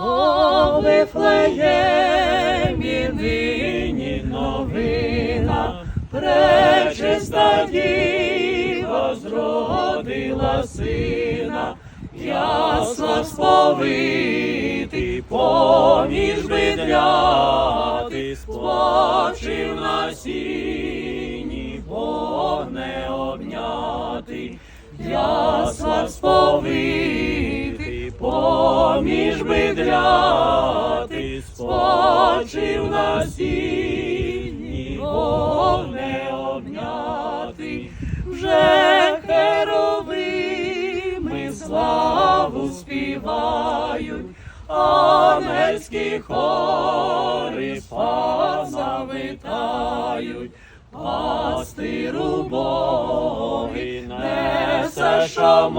О, Вифлеємі нині новина, пречиста діва зродила сина, ясла сповити, поміж видряти, спочив на сіні, вогне обняти, ясла сповити, поміж видряти, спочив на сіні, вогне обняти, вже херовими славу співають, ангельські хори пана витають, пастиру Боги несе, що